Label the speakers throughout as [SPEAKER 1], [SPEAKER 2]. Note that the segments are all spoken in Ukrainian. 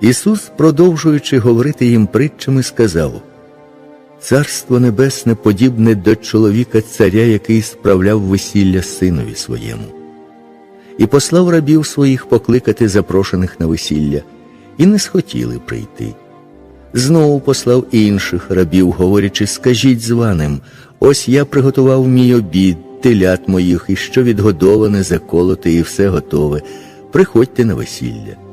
[SPEAKER 1] Ісус, продовжуючи говорити їм притчами, сказав: Царство Небесне подібне до чоловіка царя, який справляв весілля синові своєму, і послав рабів своїх покликати запрошених на весілля, і не схотіли прийти. Знову послав інших рабів, говорячи, скажіть званим, ось я приготував мій обід, телят моїх, і що відгодоване, заколоте, і все готове. Приходьте на весілля.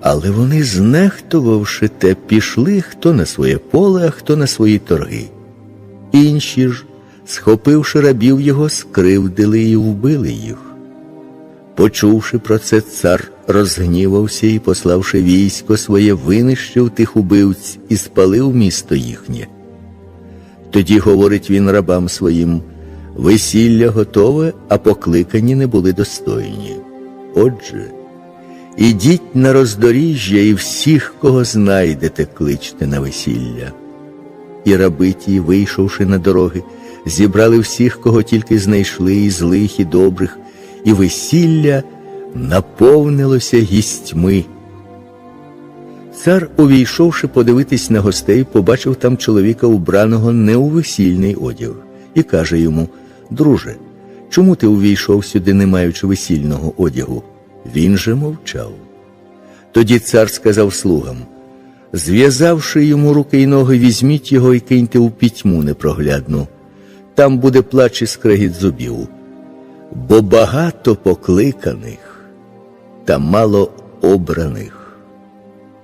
[SPEAKER 1] Але вони, знехтувавши те, пішли хто на своє поле, а хто на свої торги. Інші ж, схопивши рабів його, скривдили і вбили їх. Почувши про це, цар розгнівався і, пославши військо своє, винищив тих убивць і спалив місто їхнє. Тоді говорить він рабам своїм: весілля готове, а покликані не були достойні. Отже, ідіть на роздоріжжя і всіх, кого знайдете, кличте на весілля. І раби ті, вийшовши на дороги, зібрали всіх, кого тільки знайшли, і злих, і добрих, і весілля наповнилося гістьми. Цар, увійшовши подивитись на гостей, побачив там чоловіка, убраного не у весільний одяг, і каже йому: Друже, чому ти увійшов сюди, не маючи весільного одягу? Він же мовчав. Тоді цар сказав слугам: зв'язавши йому руки й ноги, візьміть його і киньте у пітьму непроглядну. Там буде плач і скрегіт зубів. Бо багато покликаних та мало обраних.